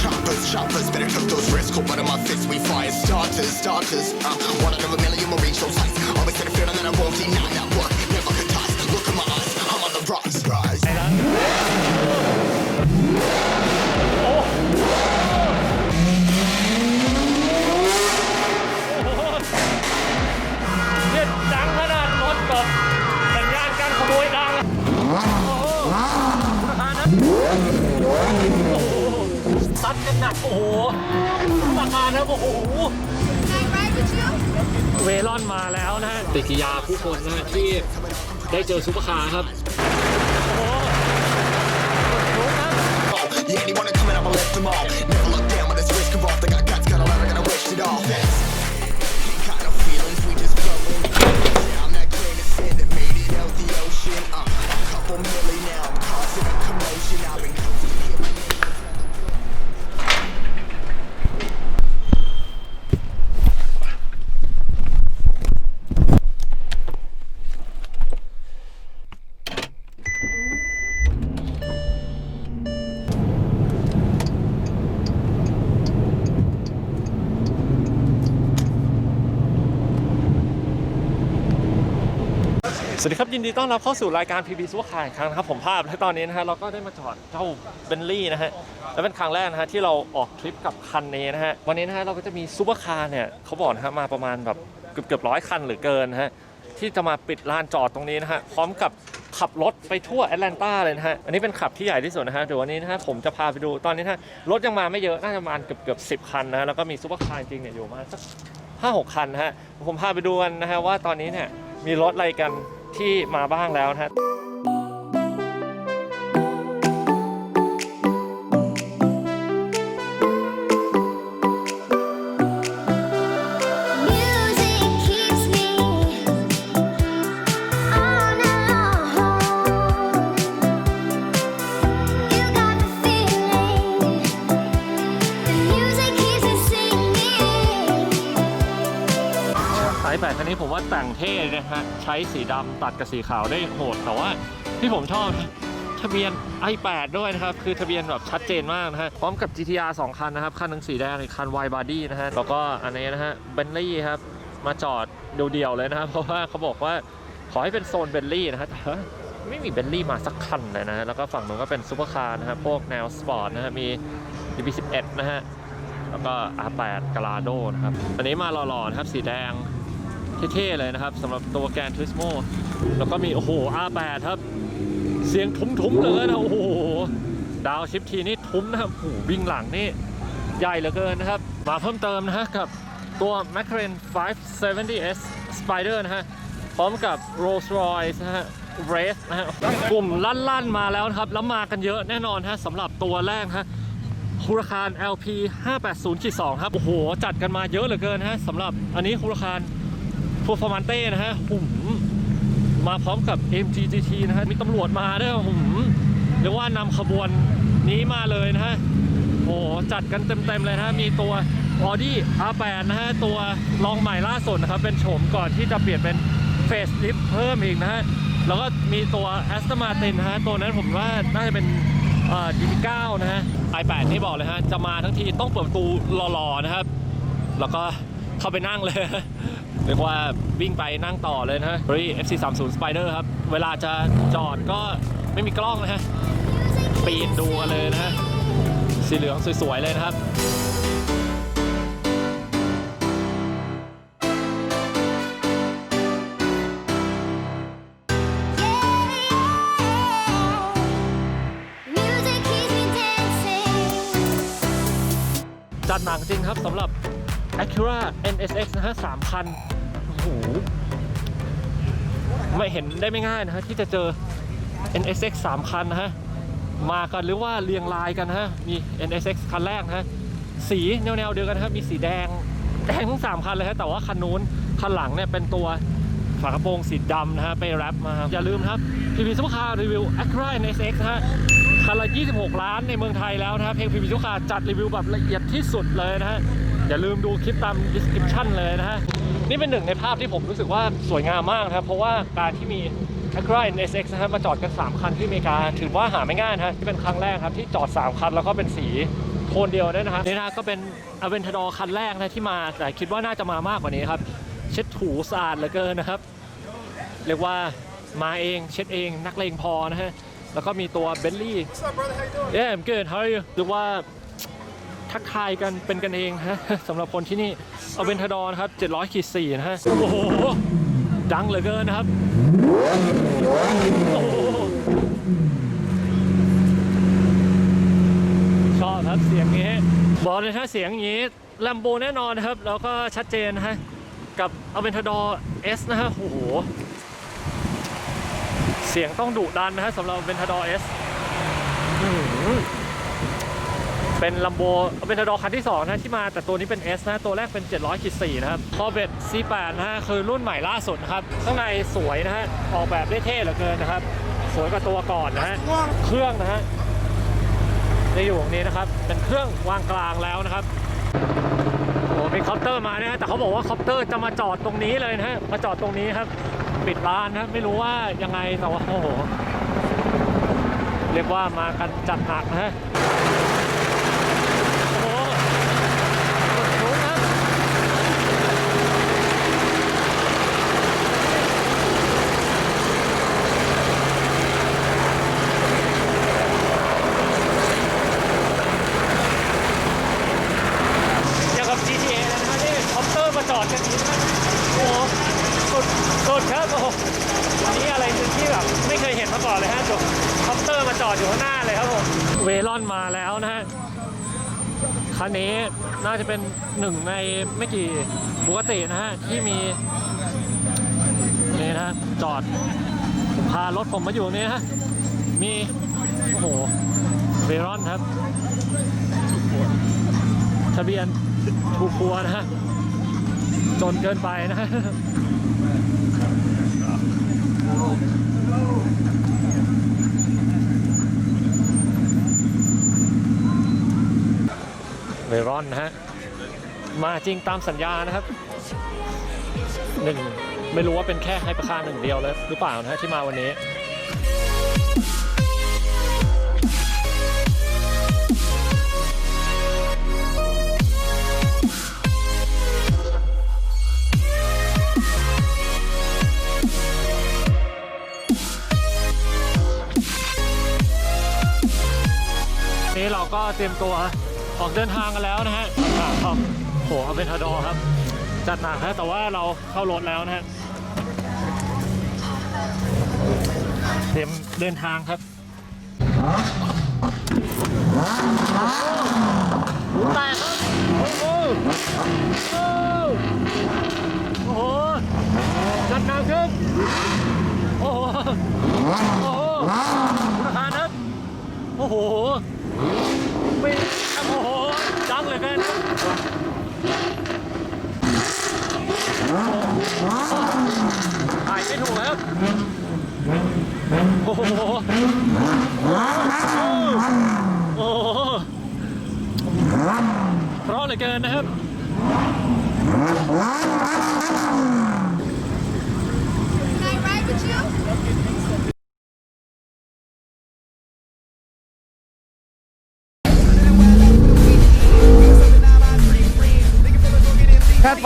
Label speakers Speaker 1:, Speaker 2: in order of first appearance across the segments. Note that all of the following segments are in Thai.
Speaker 1: choppers, choppers. Better cook those risks. Cold in my fists, we fire starters, starters. Uh, one out of a million will reach those heights. Always had a feeling that I won't deny work.
Speaker 2: ได้เจอซุปเปอร์คาร์ครับ สวัสดีครับ ยินดีต้อนรับเข้าสู่รายการ PB ซูเปอร์คาร์อีกครั้งนะครับผมภาพและตอนนี้นะฮะเราก็ได้มาจอดเจ้าเบนลี่นะฮะและเป็นครั้งแรกนะฮะที่เราออกทริปกับคันนี้นะฮะวันนี้นะฮะเราก็จะมีซูเปอร์คาร์เนี่ยเขาบอกนะฮะมาประมาณแบบเกือบเกือบร้อยคันหรือเกินนะฮะที่จะมาปิดลานจอดตรงนี้นะฮะพร้อมกับขับรถไปทั่วแอตแลนตาเลยนะฮะ อันนี้เป็นขับที่ใหญ่ที่สุดนะฮะ เดี๋ยววันนี้นะฮะผมจะพาไปดูตอนนี้นะฮะรถยังมาไม่เยอะ น่าจะประมาณเกือบเกือบสิบคันนะฮะแล้วก็มีซูเปอร์คาร์จริงเนี่ยอยู่มาสักห้าหกคันนะฮะ ผมพาไปดูกันนะฮะว่าตอนนี้เนี่ยมีรถอะไรกัน ที่มาบ้างแล้วนะครับ นี้ผมว่างเท่นะฮะ ใช้สีดำตัดกับสีขาวได้โหด แต่ว่าที่ผมชอบทะเบียน i8 ด้วยนะครับ คือทะเบียนแบบชัดเจนมากนะฮะ พร้อมกับ GTR 2 คันนะครับ คันหนึงสีแดงอีกคัน Wide Body นะฮะ แล้วก็อันนี้นะฮะเบนลี่ครับ มาจอดเดียวๆเลยนะครับ เพราะว่าเขาบอกว่าขอให้เป็นโซนเบนลี่นะฮะแต่ว่าไม่มีเบนลี่มาสักคันเลยนะฮะแล้วก็ฝั่งนู้นก็เป็นซูเปอร์คาร์นะฮะพวกแนวสปอร์ตนะฮะ มี DB11 นะฮะ แล้วก็ R8 ก a ลาโดนะครับ อันนี้มาหล่อๆนะครับ สีแดง เท่ๆเลยนะครับสำหรับตัวแกนทริสโมแล้วก็มี โอ้โห R8 ครับ เสียงทุ้มๆเลยนะ โอ้โห ดาวชิปทีนี่ทุ้มนะครับโอ้วิ่งหลังนี่ ใหญ่เหลือเกินนะครับ มาเพิ่มเติมนะฮะกับตัว McLaren 570S Spider นะฮะ พร้อมกับ Rolls Royce นะฮะ Race นะฮะ กลุ่มลั่นๆมาแล้วนะครับ แล้วมากันเยอะแน่นอนฮะสำหรับตัวแรกฮะฮูราคาร LP 580-2ครับ โอ้โห จัดกันมาเยอะเหลือเกินฮะสำหรับอันนี้ฮูราคาร p e r f o r m a n t e นะฮะหุ่มมาพร้อมกับ MGGT นะฮะมีตำรวจมาด้วยหุมเรียกว่านำขบวนนี้มาเลยนะฮะโอ้โหจัดกันเต็มๆเลยนะฮะมีตัว Audi R8 นะฮะตัวลองใหม่ล่าสุดนะครับ เป็นโฉมก่อนที่จะเปลี่ยนเป็น Face Lift เพิ่มอีกนะฮะแล้วก็มีตัว Aston Martin นะฮะตัวนั้นผมว่าน่าจะเป็นเอ่อ DB9 นะฮะ i8 นี่บอกเลยฮะจะมาทั้งทีต้องเปิดประตูหล่อๆนะครับ แล้วก็เข้าไปนั่งเลย เรียกว่าวิ่งไปนั่งต่อเลยนะฮะ FC30 Spider ครับ เวลาจะจอดก็ไม่มีกล้องนะฮะ ปีนดูกันเลยนะฮะ สีเหลืองสวย ๆ เลยนะครับ
Speaker 3: Music keeps me dancing.
Speaker 2: จัดหนักจริงครับสำหรับ Acura NSX นะฮะสามคันโอ้โหไม่เห็นได้ไม่ง่ายนะฮะที่จะเจอ NSX 3 คันนะฮะ มากันหรือว่าเรียงรายกันฮะ มี NSX คันแรกนะฮะ สีแนวๆเดียวกันนะครับ มีสีแดง แดงทั้ง 3 คันเลยฮะ แต่ว่าคันนู้นคันหลังเนี่ยเป็นตัวฝากระโปรงสีดำนะฮะ ไปแรปมาอย่าลืมครับพีพีซุปคาร์รีวิว Acura NSX นะฮะ คันละ 26 ล้านในเมืองไทยแล้วนะครับเพลงพิมพ์ทุกขาจัดรีวิวแบบละเอียดที่สุดเลยนะฮะ อย่าลืมดูคลิปตาม description เลยนะฮะ นี่เป็นหนึ่งในภาพที่ผมรู้สึกว่าสวยงามมากนะครับ เพราะว่าการที่มี Acura NSX นะครับมาจอดกัน 3 คันที่อเมริกา ถือว่าหาไม่ง่ายนะฮะที่เป็นครั้งแรกครับที่จอด 3 คันแล้วก็เป็นสีโทนเดียวด้วยนะครับนี่นะก็เป็น Aventador คันแรกนะที่มาแต่คิดว่าน่าจะมามากกว่านี้ครับ เช็ดถูสะอาดเหลือเกินนะครับ เรียกว่ามาเองเช็ดเองนักเลงพอนะฮะแล้วก็มีตัวเบลลี่
Speaker 4: What's up, brother? How you doing?
Speaker 2: Yeah I'm good how are you หรือว่า ทักทายกันเป็นกันเองฮะสำหรับคนที่นี่เอาเบนทาดอนะครับ 700ขีด4นะฮะโอ้โหดังเหลือเกินนะครับโอ้โหชอบครับเสียงนี้บอกเลยถ้าเสียงนี้ลมโบแน่นอนนะครับ แล้วก็ชัดเจนนะฮะกับเอาเวนทาดอเอสนะฮะโอ้โหเสียงต้องดุดันนะฮะสำหรับเวนทาดอเอส เป็นลัมโบเป็นทดอคันที่ 2 นะที่มาแต่ตัวนี้เป็น S นะ ตัวแรกเป็น 700ขีด4นะครับคอเบต C8 นะฮะคือรุ่นใหม่ล่าสุดนะครับ ข้างในสวยนะฮะ ออกแบบได้เท่เหลือเกินนะครับ สวยกว่าตัวก่อนนะฮะ เครื่องนะฮะจะอยู่ตรงนี้นะครับ เป็นเครื่องวางกลางแล้วนะครับโอ้มีคอปเตอร์มานะฮะแต่เขาบอกว่าคอปเตอร์จะมาจอดตรงนี้เลยนะฮะมาจอดตรงนี้ครับปิดร้านนะไม่รู้ว่ายังไงแต่ว่าโอ้โหเรียกว่ามากันจัดหนักนะฮะ โอ้โหสูงครับอย่างกับ GTA เลยนะนี่คอปเตอร์มาจอดกันนี้นะโอ้โหสุดสุดครับโอ้โหอันนี้อะไรที่แบบไม่เคยเห็นมาก่ อนเลยฮะจุดคอปเตอร์มาจอดอยู่ข้างหน้าเลยครับผม เวลอนมาแล้วนะฮะ คันนี้น่าจะเป็นหนึ่งในไม่กี่บุกตินะฮะ ที่มีนี่นะ จอดพารถผมมาอยู่นี่ฮะ มี โอ้โห เวรอนครับ ทะเบียนถูกครัวนะฮะ จนเกินไปนะฮะ เวรอนนะฮะ มาจริงตามสัญญานะครับหนึ่งไม่รู้ว่าเป็นแค่ไฮปร์คาหนึ่งเดียวเลยหรือเปล่านะฮะที่มาวันนี้นี้เราก็เตรียมตัว ออกเดินทางกันแล้วนะฮะอ่าครับโหเอาเป็นทาดอครับ จัดหนักฮะแต่ว่าเราเข้ารถแล้วนะฮะเตรียมเดินทางครับหูแตกครับโอ้โหโอ้โหจัดหนักครับโอ้โหโอ้โหคุณทานครับโอ้โห ไม่โอ้โหจังเลยกันถ่ายไม่ถูกครับ โอ้โห โอ้โหเพราะเหลือเกินนะครับ
Speaker 3: Can I ride with you?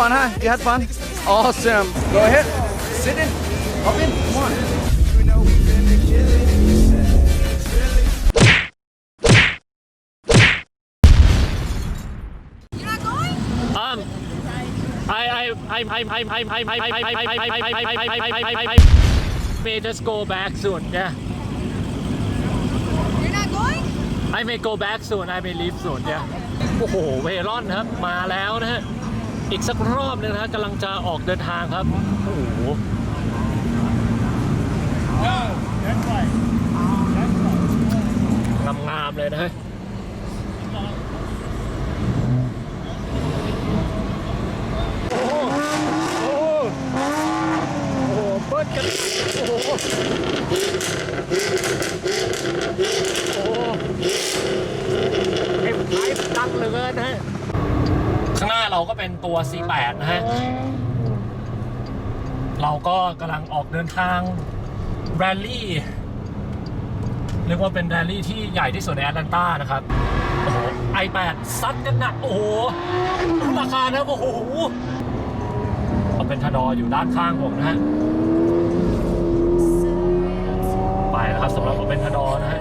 Speaker 4: Fun, huh? You had fun? Awesome. Go ahead. Sit in. Hop in. Come on.
Speaker 3: You're not going?
Speaker 2: Um, I, I, I, I, I, I, I, I, I, I, I, I, I, I, may just go back soon. Yeah,
Speaker 3: You're not going?
Speaker 2: I may go back soon. I may leave soon. Yeah. โอ้โห เวรอนครับ มาแล้วนะฮะ อีกสักรอบนึงนะฮะกำลังจะออกเดินทางครับ โอ้โหงามๆเลยนะฮะโอ้โหโอ้โหโอ้โหเบิ้ลกันโอ้โห เหลือเกินนะฮะ ข้างหน้าเรา ก็เป็นตัว C8 นะฮะ เราก็กำลังออกเดินทางแรลลี่เรียกว่าเป็นแรลลี่ที่ใหญ่ที่สุดในแอตแลนตานะครับ โอ้โห i8 ซัดกันหนัก โอ้โหดูราคานะโอ้โหเอาเป็นทดออยู่ด้านข้างผมนะฮะ ไปแล้วครับสำหรับเอาเป็นทดอนะฮะ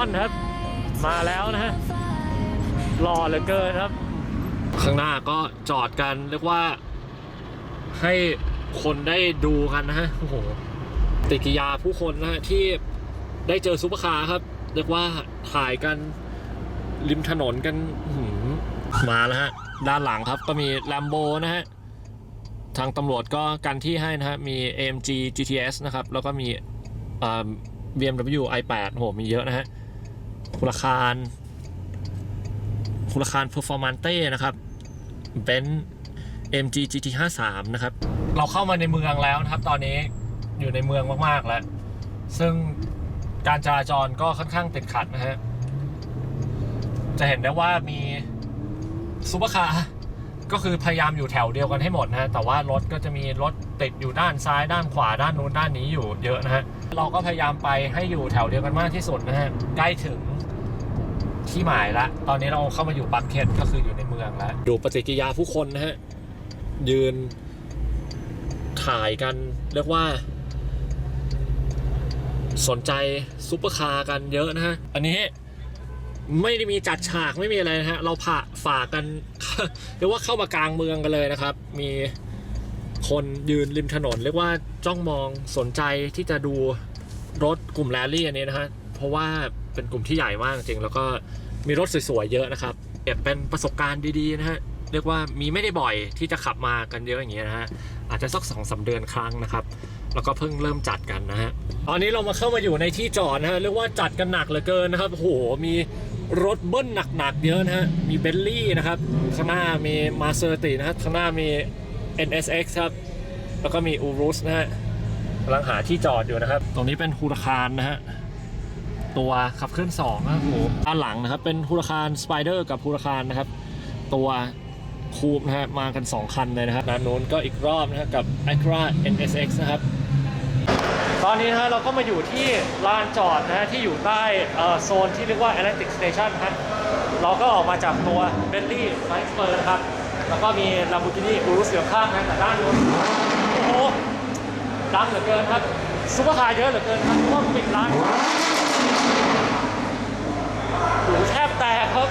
Speaker 2: อนครับ มาแล้วนะฮะรอเหลือเกินครับ ข้างหน้าก็จอดกันเรียกว่าให้คนได้ดูกันนะฮะโอ้โหปฏิกิยาผู้คนนะฮะที่ได้เจอซุปเปอร์คาร์ครับ เรียกว่าถ่ายกันริมถนนกันมาแล้วฮะ ด้านหลังครับก็มี Lambo นะฮะ ทางตำรวจก็กันที่ให้นะฮะ มี AMG GTS นะครับ แล้วก็มีอ่า BMW i8 โหมีเยอะนะฮะ คุรคารคุรคาร Performante นเต้นะครับ b e n MG GT53 นะครับ เราเข้ามาในเมืองแล้วนะครับ ตอนนี้อยู่ในเมืองมากๆแล้ว ซึ่งการจราจรก็ค่อนข้างติดขัดนะฮะ จะเห็นได้ว่ามีซูเปอร์คาร์ก็คือพยายามอยู่แถวเดียวกันให้หมดนะฮะ แต่ว่ารถก็จะมีรถติดอยู่ด้านซ้ายด้านขวาด้านนู้นด้านนี้อยู่เยอะนะฮะ เราก็พยายามไปให้อยู่แถวเดียวกันมากที่สุดนะฮะ ใกล้ถึง ที่หมายละ ตอนนี้เราเข้ามาอยู่บักเก็ตก็คืออยู่ในเมืองแล้ว ดูปฏิกิริยาผู้คนนะฮะ ยืนถ่ายกัน เรียกว่า สนใจซุปเปอร์คาร์กันเยอะนะฮะ อันนี้ไม่ได้มีจัดฉากไม่มีอะไรนะฮะ เราผ่าฝากกันเรียกว่าเข้ามากลางเมืองกันเลยนะครับ มีคนยืนริมถนน เรียกว่าจ้องมองสนใจที่จะดูรถกลุ่มแรลลี่อันนี้นะฮะ เพราะว่า เป็นกลุ่มที่ใหญ่มากจริง แล้วก็มีรถสวยๆเยอะนะครับเก็บเป็นประสบการณ์ดีๆนะฮะเรียกว่ามีไม่ได้บ่อยที่จะขับมากันเยอะอย่างเงี้ยนะฮะอาจจะสักสองสาเดือนครั้งนะครับ แล้วก็เพิ่งเริ่มจัดกันนะฮะตอนนี้เรามาเข้ามาอยู่ในที่จอดนะฮะเรียกว่าจัดกันหนักเหลือเกินนะครับโหมีรถเบิ้ลหนักๆเยอะนะฮะมีเบลลี่นะครับข้างหน้ามีมาเซอร์ตินะครับข้างหน้ามี NSX ครับแล้วก็มีอูรุสนะฮะกำลังหาที่จอดอยู่นะครับ ตรงนี้เป็นฮูราคารนะฮะ ตัวขับเคลื่อน2นะครับโอ้โหด้านหลังนะครับเป็นฮูราคารสไปเดอร์กับฮูราคารนะครับตัวคูปนะฮะมากัน 2 คันเลยนะครับด้านโน้นก็อีกรอบนะฮะกับ Acura NSX นะครับตอนนี้นะฮะเราก็มาอยู่ที่ลานจอดนะฮะที่อยู่ใต้โซนที่เรียกว่า Atlantic Station นะฮะเราก็ออกมาจากตัว Bentley f i g h t s p u r นะครับ แล้วก็มี Lamborghini Urus อยู่ข้างนะแต่ด้านโน้นโอ้โหดังเหลือเกินครับซุปเปอร์คาร์เยอะเหลือเกินครับเพราะว่าปิดร้าน หูแทบแตกครับ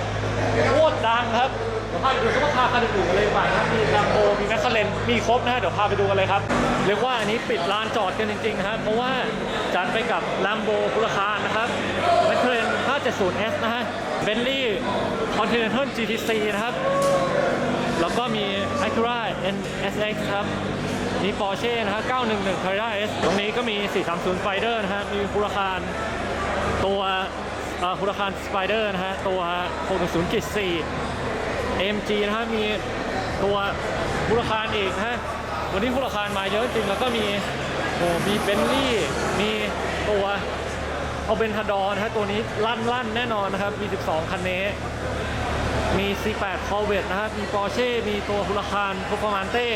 Speaker 2: โคตรดังครับเดี๋ยวพาไปดูซุปเปอร์คาร์คันอื่นๆกันเลยดีกว่าครับมีลัมโบมีแมคคาเรนมีครบนะฮะเดี๋ยวพาไปดูกันเลยครับเรียกว่าอันนี้ปิดลานจอดกันจริงๆนะครับเพราะว่าจัดไปกับลัมโบคุราคารนะครับแมคคาเรน 570S นะฮะเบนลี่คอนติเนนทัล GTC นะครับ แล้วก็มี Acura NSX ครับ มี Porsche นะฮะ911 Carrera S ตรงนี้ก็มี 430 Spider นะฮะ มีคูราคาร คูราคาร Spider นะฮะ ตัว610กิ4 MG นะฮะ มีตัวคูราคารอีกนะฮะ วันนี้คูราคารมาเยอะจริงแล้วก็มีโอ้มีเบนลี่ มีตัวเอาเบนทาดอนะฮะ ตัวนี้ลั่นลั่นแน่นอนนะครับ มี 12 คันนี้ มี C8 Corvette นะครับมี Porsche มีตัวฮุลาคาร Performante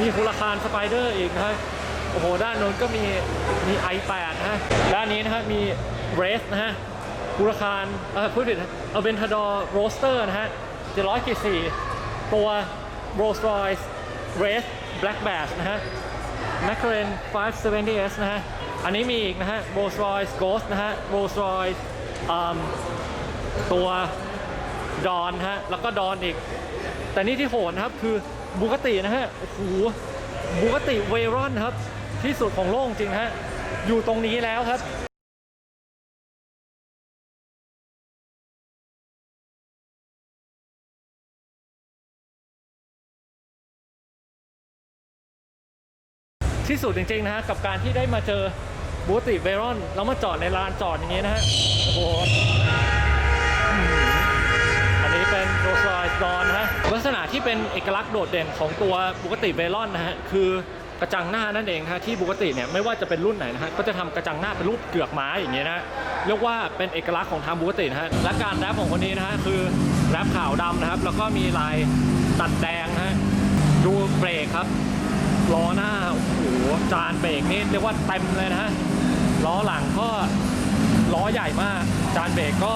Speaker 2: มีฮุลาคาร Spider อีกนะฮะโอ้โห ด้านโน้นก็มี มี i8 นะฮะ ด้านนี้นะฮะ มี Race นะฮะ ฮุลาคารเออพูดผิดเอาเบนทาดอร์โรสเตอร์นะฮะ700กิสี่ตัว Rolls Royce Race Black Bass นะฮะ McLaren 570S นะฮะ อันนี้มีอีกนะฮะ Rolls Royce Ghost นะฮะ Rolls Royce ตัวดอนฮะ แล้วก็ดอนอีก แต่นี่ที่โหดนะครับคือบูกตินะฮะ โอ้โหบูกติเวรอนครับ ที่สุดของโลกจริงฮะ อยู่ตรงนี้แล้วครับ ที่สุดจริงๆนะฮะกับการที่ได้มาเจอบูติเวรอนแล้วมาจอดในลานจอดอย่างนี้นะฮะโอ้โหอันนี้เป็นโรส์รส์ดอนนะฮะลักษณะที่เป็นเอกลักษณ์โดดเด่นของตัวบูกติเวรอนนะฮะคือกระจังหน้านั่นเองฮะที่บูกติเนี่ยไม่ว่าจะเป็นรุ่นไหนนะฮะก็จะทำกระจังหน้าเป็นรูปเกือกไม้อย่างเงี้ยนะฮะเรียกว่าเป็นเอกลักษณ์ของทางบูกตินะฮะและการแรปของคนนี้นะฮะคือแรปขาวดำนะครับแล้วก็มีลายตัดแดงนะฮะดูเบรกครับ ล้อหน้าโอ้โหจานเบรกนี่เรียกว่าเต็มเลยนะฮะล้อหลังก็ล้อใหญ่มาก จานเบรกก็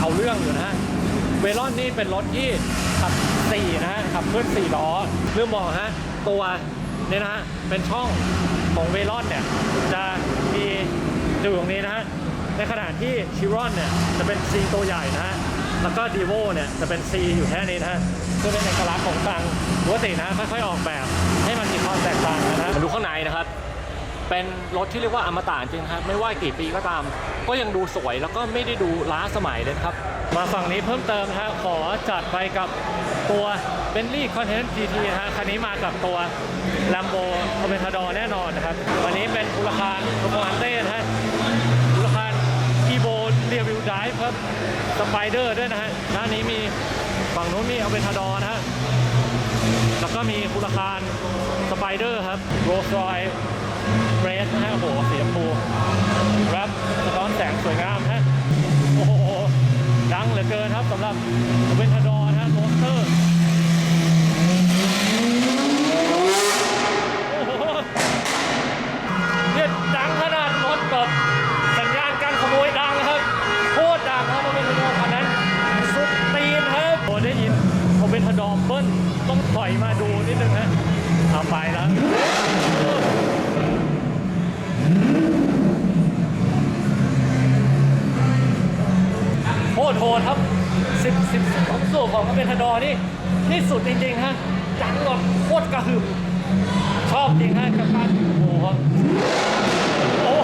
Speaker 2: เอาเรื่องอยู่นะฮะเวลอนนี่เป็นรถที่ขับ4นะฮะขับเคลื่อน4ล้อเรื่องบอกฮะตัวเนี่ยนะฮะเป็นช่องของเวลอนเนี่ยจะมีอยู่ตรงนี้นะฮะในขณะที่ชิรอนเนี่ยจะเป็น C ตัวใหญ่นะฮะแล้วก็ดีโวเนี่ยจะเป็น C อยู่แค่นี้นะฮะ เพื่อเป็นเอกลักษณ์ของทางปกตินะฮะค่อยๆออกแบบ ให้มันมีความแตกต่างกันนะฮะมาดูข้างในนะครับ เป็นรถที่เรียกว่าอมตะจริงครับไม่ว่ากี่ปีก็ตาม ก็ยังดูสวยแล้วก็ไม่ได้ดูล้าสมัยเลยนะครับ มาฝั่งนี้เพิ่มเติมนะฮะขอจัดไปกับตัว Bentley Continental GT นะฮะคันนี้มากับตัว Lambo Aventador แน่นอนนะครับ วันนี้เป็นอุลคารโรโมานเต้นะฮะอุลคารอีโบเรียวิวไดฟ์ครับสไปเดอร์ด้วยนะฮะด้านนี้มี ฝั่งนู้นมีเอาเป็นทาดอนะฮะ แล้วก็มีคุณคารสไปเดอร์ครับโรสรอยเบรสนะฮะโอ้โหเสีชมพูครับสะท้อนแสงสวยงามฮะ โอ้โห ดังเหลือเกินครับสำหรับเวนทาดอร์นะฮะโรสเตอร์ องสูบของโอเวนทดอนี่ที่สุดจริงๆฮะจังแบบโคตรกระหึ่มชอบจริงฮะกับการโอ้โหโอ้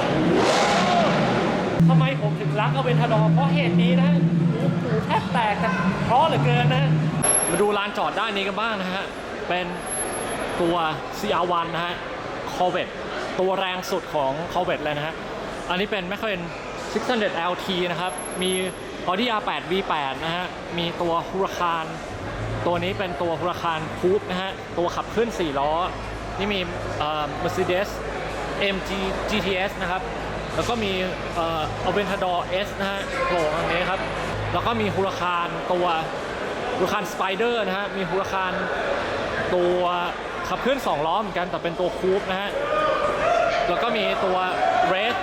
Speaker 2: ทำไมผมถึงรักอเวนทดอเพราะเหตุนี้นะหูหูแทบแตกกันเพราะเหลือเกินนะ มาดูลานจอดด้านนี้กันบ้างนะฮะ เป็นตัว CR1 นะฮะ Corvette ตัวแรงสุดของ Corvette เลยนะฮะ อันนี้เป็น McLaren 600 LT นะครับ มี Audi R8 V8 นะฮะ มีตัว Huracan ตัวนี้เป็นตัว Huracan Coupe นะฮะ ตัวขับเคลื่อน4ล้อ นี่มีเอ่อ Mercedes MG GTS นะครับ แล้วก็มีเอ่อ Aventador S นะฮะโผล่ตรงนี้ครับ แล้วก็มีฮูราคานตัวฮูราคานสไปเดอร์นะฮะ มีฮูราคานตัวขับเคลื่อน2ล้อเหมือนกันแต่เป็นตัวคูปนะฮะ แล้วก็มีตัวเรส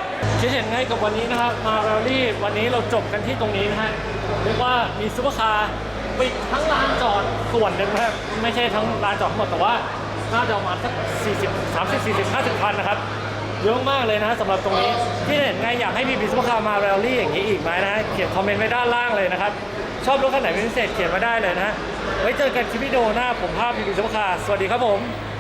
Speaker 2: คิดเห็นไงกับวันนี้นะครับมาแรลลี่วันนี้เราจบกันที่ตรงนี้นะฮะเรียกว่ามีซุปเปอร์คาร์ปิดทั้งลานจอดส่วนหนึ่นะครับไม่ใช่ทั้งลานจอดทั้งหมดแต่ว่าน่าจะประมาณสัก40 30 40 50คันนะครับเยอะมากเลยนะสำหรับตรงนี้ที่เห็นไงอยากให้มีบิสมาคามาแรลลี่อย่างนี้อีกไหมนะฮะเขียนคอมเมนต์ไว้ด้านล่างเลยนะครับ ชอบรถคันไหนเป็นพิเศษเขียนมาได้เลยนะไว้เจอกันคลิปวิดีโอหน้าผมภาพมีบิสมาคาสวัสดีครับผม